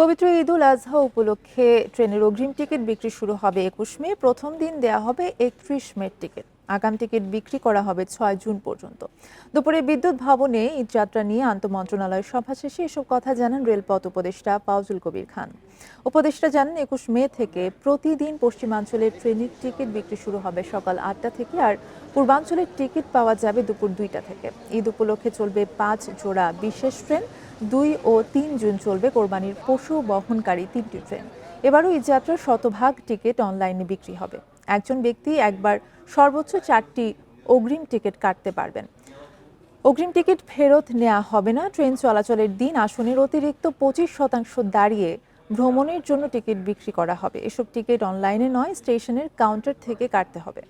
পবিত্র ঈদ উল আজহা উপলক্ষে ট্রেনের অগ্রিম টিকিট বিক্রি শুরু হবে একুশ মে। প্রথম দিন দেয়া হবে একত্রিশ মে টিকিট। আগাম টিকিট বিক্রি করা হবে ছয় জুন পর্যন্ত। দুপুরে বিদ্যুৎ ভবনে ঈদযাত্রা নিয়ে আন্তঃমন্ত্রণালয় সভা শেষে এসব কথা জানান রেলপথ উপদেষ্টা পাউজুল কবির খান। উপদেষ্টা জানান, একুশ মে থেকে প্রতিদিন পশ্চিমাঞ্চলের ট্রেনের টিকিট বিক্রি শুরু হবে সকাল আটটা থেকে আর পূর্বাঞ্চলের টিকিট পাওয়া যাবে দুপুর দুইটা থেকে। ঈদ উপলক্ষে চলবে পাঁচ জোড়া বিশেষ ট্রেন, দুই ও তিন জুন চলবে কোরবানির পশু বহনকারী তিনটি ট্রেন। এবারও এই যাত্রার শতভাগ টিকিট অনলাইনে বিক্রি হবে। একজন ব্যক্তি একবার সর্বোচ্চ চারটি অগ্রিম টিকিট কাটতে পারবেন। অগ্রিম টিকিট ফেরত নেওয়া হবে না। ট্রেন চলাচলের দিন আসনের অতিরিক্ত পঁচিশ শতাংশ দাঁড়িয়ে ভ্রমণের জন্য টিকিট বিক্রি করা হবে। এসব টিকিট অনলাইনে নয়, স্টেশনের কাউন্টার থেকে কাটতে হবে।